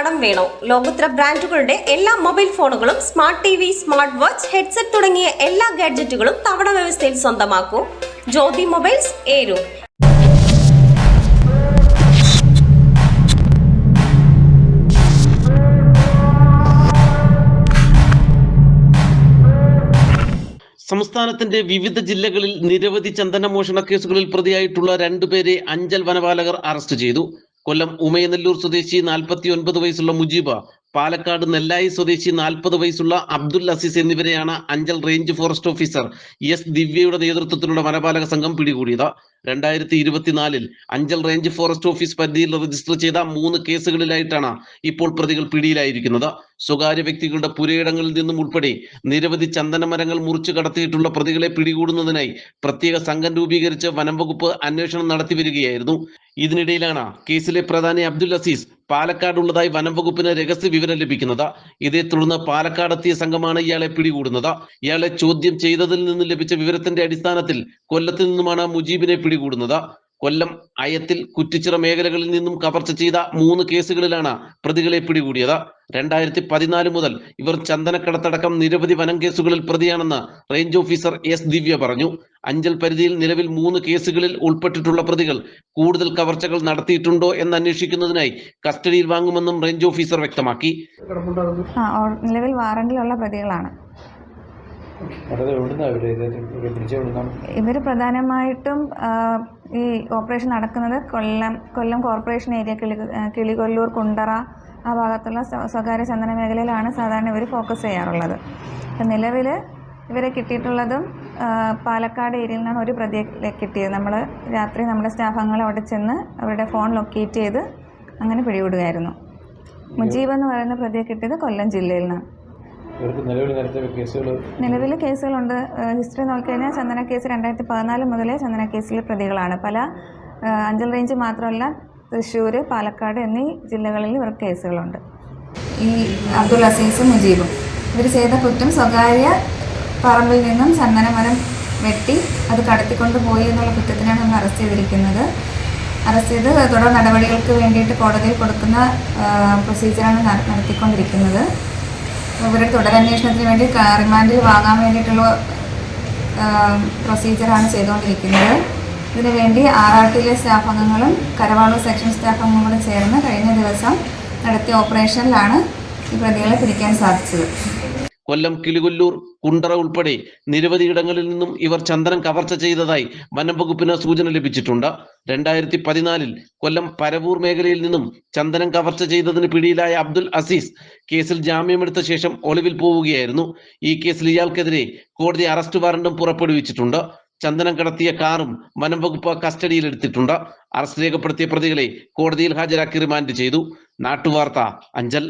കടം വേണോ? ലോകോത്തര ബ്രാൻഡുകളുടെ എല്ലാ മൊബൈൽ ഫോണുകളും smart T V smart watch headset തുടങ്ങിയ എല്ലാ ഗാഡ്ജറ്റുകളും തവണ വ്യവസ്ഥയിൽ സ്വന്തമാക്കൂ. ജ്യോതി മൊബൈൽസ് ഏരൂർ. സംസ്ഥാനത്തിന്റെ വിവിധ ജില്ലകളിൽ നിരവധി ചന്ദന മോഷണ കേസുകളിൽ പ്രതിയായിട്ടുള്ള രണ്ടുപേരെ അഞ്ചൽ വനപാലകർ അറസ്റ്റ് ചെയ്തു. കൊല്ലം ഉമയനെല്ലൂർ സ്വദേശി നാൽപ്പത്തി ഒൻപത് വയസ്സുള്ള മുജീബ പാലക്കാട് നെല്ലായി സ്വദേശി നാൽപ്പത് വയസ്സുള്ള അബ്ദുൽ അസീസ് എന്നിവരെയാണ് Anchal range forest officer S ദിവ്യയുടെ നേതൃത്വത്തിലുള്ള വനപാലക സംഘം പിടികൂടിയത്. രണ്ടായിരത്തി ഇരുപത്തിനാലിൽ അഞ്ചൽ റേഞ്ച് ഫോറസ്റ്റ് ഓഫീസ് പരിധിയിൽ രജിസ്റ്റർ ചെയ്ത മൂന്ന് കേസുകളിലായിട്ടാണ് ഇപ്പോൾ പ്രതികൾ പിടിയിലായിരിക്കുന്നത്. സ്വകാര്യ വ്യക്തികളുടെ പുരയിടങ്ങളിൽ നിന്നും ഉൾപ്പെടെ നിരവധി ചന്ദന മരങ്ങൾ മുറിച്ചു കടത്തിയിട്ടുള്ള പ്രതികളെ പിടികൂടുന്നതിനായി പ്രത്യേക സംഘം രൂപീകരിച്ച് വനം വകുപ്പ് അന്വേഷണം നടത്തി വരികയായിരുന്നു. ഇതിനിടയിലാണ് കേസിലെ പ്രധാനി അബ്ദുൽ അസീസ് പാലക്കാടുള്ളതായി വനം വകുപ്പിന് രഹസ്യ വിവരം ലഭിക്കുന്നത്. ഇതേ തുടർന്ന് പാലക്കാടെത്തിയ സംഘമാണ് ഇയാളെ പിടികൂടുന്നത്. ഇയാളെ ചോദ്യം ചെയ്തതിൽ നിന്ന് ലഭിച്ച വിവരത്തിന്റെ അടിസ്ഥാനത്തിൽ കൊല്ലത്തു നിന്നുമാണ് മുജീബിനെ പിടികൂടുന്നത്. കൊല്ലം അയത്തിൽ കുറ്റിച്ചിറ മേഖലകളിൽ നിന്നും കവർച്ച ചെയ്ത മൂന്ന് കേസുകളിലാണ് പ്രതികളെ പിടികൂടിയത്. രണ്ടായിരത്തി പതിനാല് മുതൽ ഇവർ ചന്ദനക്കടത്തടക്കം നിരവധി വനം കേസുകളിൽ പ്രതിയാണെന്ന് റേഞ്ച് ഓഫീസർ എസ് ദിവ്യ പറഞ്ഞു. അഞ്ചൽ പരിധിയിൽ നിലവിൽ മൂന്ന് കേസുകളിൽ ഉൾപ്പെട്ടിട്ടുള്ള പ്രതികൾ കൂടുതൽ കവർച്ചകൾ നടത്തിയിട്ടുണ്ടോ എന്ന് അന്വേഷിക്കുന്നതിനായി കസ്റ്റഡിയിൽ വാങ്ങുമെന്നും റേഞ്ച് ഓഫീസർ വ്യക്തമാക്കി. നിലവിൽ വാറണ്ടിലുള്ള പ്രതികളാണ്. ഇവർ പ്രധാനമായിട്ടും ഈ ഓപ്പറേഷൻ നടക്കുന്നത് കൊല്ലം കൊല്ലം കോർപ്പറേഷൻ ഏരിയ കിളി കിളികൊല്ലൂർ കുണ്ടറ ആ ഭാഗത്തുള്ള സ്വകാര്യ ചന്ദന മേഖലയിലാണ് സാധാരണ ഇവർ ഫോക്കസ് ചെയ്യാറുള്ളത്. അപ്പം നിലവിൽ ഇവരെ കിട്ടിയിട്ടുള്ളതും പാലക്കാട് ഏരിയയിൽ നിന്നാണ് ഒരു പ്രതിയെ കിട്ടിയത്. നമ്മൾ രാത്രി നമ്മുടെ സ്റ്റാഫ് അംഗങ്ങൾ അവിടെ ചെന്ന് അവരുടെ ഫോൺ ലൊക്കേറ്റ് ചെയ്ത് അങ്ങനെ പിടികൂടുകയായിരുന്നു. മുജീബ് എന്ന് പറയുന്ന പ്രതിയെ കിട്ടിയത് കൊല്ലം ജില്ലയിൽ നിന്നാണ്. നിലവിൽ കേസുകളുണ്ട്. ഹിസ്റ്ററി നോക്കിക്കഴിഞ്ഞാൽ ചന്ദന കേസ് രണ്ടായിരത്തി പതിനാല് മുതലേ ചന്ദന കേസിലെ പ്രതികളാണ്. പല അഞ്ചൽ റേഞ്ച് മാത്രമല്ല തൃശ്ശൂർ പാലക്കാട് എന്നീ ജില്ലകളിൽ ഇവർക്ക് കേസുകളുണ്ട്. ഈ അബ്ദുൽ അസീസും മുജീബും. ഇവർ ചെയ്ത കുറ്റം സ്വകാര്യ പറമ്പിൽ നിന്നും ചന്ദനമരം വെട്ടി അത് കടത്തിക്കൊണ്ട് പോയി എന്നുള്ള കുറ്റത്തിനാണ് നമ്മൾ അറസ്റ്റ് ചെയ്തിരിക്കുന്നത്. അറസ്റ്റ് ചെയ്ത് തുടർ നടപടികൾക്ക് വേണ്ടിയിട്ട് കോടതിയിൽ കൊടുക്കുന്ന പ്രൊസീജിയറാണ് നടത്തിക്കൊണ്ടിരിക്കുന്നത്. ഇവരുടെ തുടരന്വേഷണത്തിന് വേണ്ടി റിമാൻഡിൽ വാങ്ങാൻ വേണ്ടിയിട്ടുള്ള പ്രൊസീജിയറാണ് ചെയ്തുകൊണ്ടിരിക്കുന്നത്. ഇതിനു വേണ്ടി ടിയിലെ സ്റ്റാഫ് അംഗങ്ങളും കരവാളൂർ സെക്ഷൻ സ്റ്റാഫ് അംഗങ്ങളും ചേർന്ന് കഴിഞ്ഞ ദിവസം നടത്തിയ ഓപ്പറേഷനിലാണ് ഈ പ്രതികളെ പിടിക്കാൻ സാധിച്ചത്. കൊല്ലം കിളികൊല്ലൂർ കുണ്ടറ ഉൾപ്പെടെ നിരവധി ഇടങ്ങളിൽ നിന്നും ഇവർ ചന്ദനം കവർച്ച ചെയ്തതായി വനം വകുപ്പിന് സൂചന ലഭിച്ചിട്ടുണ്ട്. രണ്ടായിരത്തി പതിനാലിൽ കൊല്ലം പരവൂർ മേഖലയിൽ നിന്നും ചന്ദനം കവർച്ച ചെയ്തതിന് പിടിയിലായ അബ്ദുൽ അസീസ് കേസിൽ ജാമ്യമെടുത്ത ശേഷം ഒളിവിൽ പോവുകയായിരുന്നു. ഈ കേസിൽ ഇയാൾക്കെതിരെ കോടതി അറസ്റ്റ് വാറണ്ടും പുറപ്പെടുവിച്ചിട്ടുണ്ട്. ചന്ദനം കടത്തിയ കാറും വനം വകുപ്പ് കസ്റ്റഡിയിലെടുത്തിട്ടുണ്ട് അറസ്റ്റ് രേഖപ്പെടുത്തിയ പ്രതികളെ കോടതിയിൽ ഹാജരാക്കി റിമാൻഡ് ചെയ്തു. നാട്ടുവാർത്ത അഞ്ചൽ.